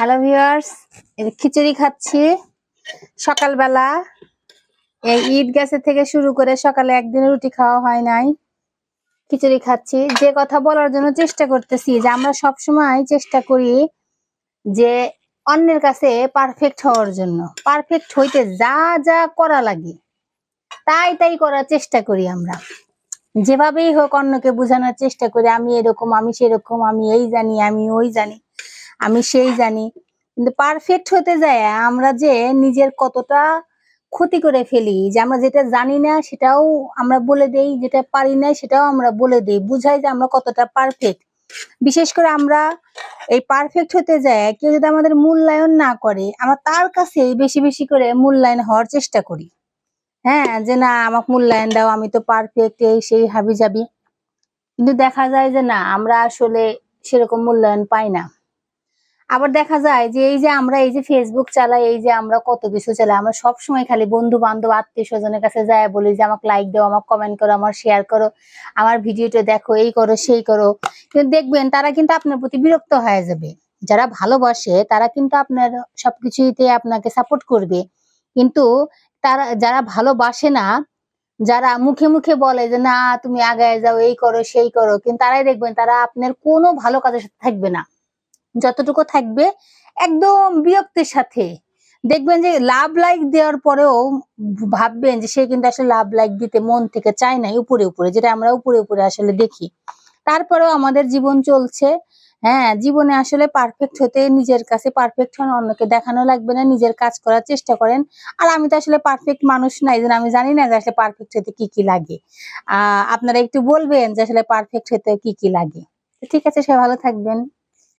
Hello viewers খিচুড়ি খাচ্ছি। সকালবেলা এই ঈদ গেছে থেকে শুরু করে সকালে একদিন রুটি খাওয়া হয় নাই। খিচুড়ি খাচ্ছি। যে কথা বলার জন্য চেষ্টা করতেছি যে আমরা সব সময় চেষ্টা করি যে অন্যের কাছে পারফেক্ট হওয়ার জন্য। পারফেক্ট হইতে যা যা করা লাগে, তাই তাই করার চেষ্টা করি আমরা। যেভাবেই হোক অন্যকে বোঝানোর চেষ্টা করি, আমি এরকম, আমি সেরকম, আমি এই জানি, আমি ওই জানি। আমি সেই জানি। কিন্তু পারফেক্ট হতে যায়, আমরা যে নিজের কতটা ক্ষতি করে ফেলি, যে আমরা যেটা জানি না, সেটাও আমরা বলে দেই, যেটা পারি না, সেটাও আমরা বলে দেই। বুঝাই যে আমরা কতটা পারফেক্ট বিশেষ করে আমরা এই পারফেক্ট হতে যায়, কেউ যদি আমাদের মূল্যায়ন না করে, আমরা তার কাছে বেশি বেশি করে মূল্যায়ন হওয়ার চেষ্টা করি। হ্যাঁ যে না, আমাকে মূল্যায়ন দাও, আমি তো পারফেক্ট এই সেই হাবি যাবি কিন্তু দেখা যায় যে না, আমরা আসলে সেরকম মূল্যায়ন পাই না। আবার দেখা যায় যে এই যে আমরা এই যে ফেসবুক চালাই, এই যে আমরা কত কিছু চালাই, আমরা সব সময় খালি বন্ধু বান্ধব আত্মীয় স্বজনের কাছে যায়, বলি যে আমাকে লাইক দাও, আমাকে কমেন্ট করো, আমার শেয়ার করো, আমার ভিডিওটা দেখো, এই করো, সেই করো। কিন্তু দেখবেন তারা কিন্তু আপনার প্রতি বিরক্ত হয়ে যাবে। যারা ভালোবাসে, তারা কিন্তু আপনার সবকিছুতে আপনাকে সাপোর্ট করবে। কিন্তু তারা, যারা ভালোবাসে না, যারা মুখে মুখে বলে যে, না, তুমি আগায় যাও, এই করো, সেই করো, কিন্তু তারাই দেখবেন তারা আপনার কোনো ভালো কাজের সাথে থাকবে না। যতটুকু থাকবে একদম বিরক্তির সাথে। দেখবেন যে লাভ লাইক দেওয়ার পরেও ভাববেন যে সে কিন্তু আসলে লাভ লাইক দিতে মন থেকে চায় না উপরে উপরে, যেটা আমরা উপরে উপরে আসলে দেখি। তারপরেও আমাদের জীবন চলছে হ্যাঁ জীবনে আসলে পারফেক্ট হতে নিজের কাছে পারফেক্ট হন, অন্যকে দেখানো লাগবে না, নিজের কাজ করার চেষ্টা করেন। আর আমি তো আসলে পারফেক্ট মানুষ না, এই জন্য আমি জানি না যে আসলে পারফেক্ট হতে কি কি লাগে। আহ, আপনারা একটু বলবেন যে আসলে পারফেক্ট হতে কি কি লাগে। ঠিক আছে সে ভালো থাকবেন।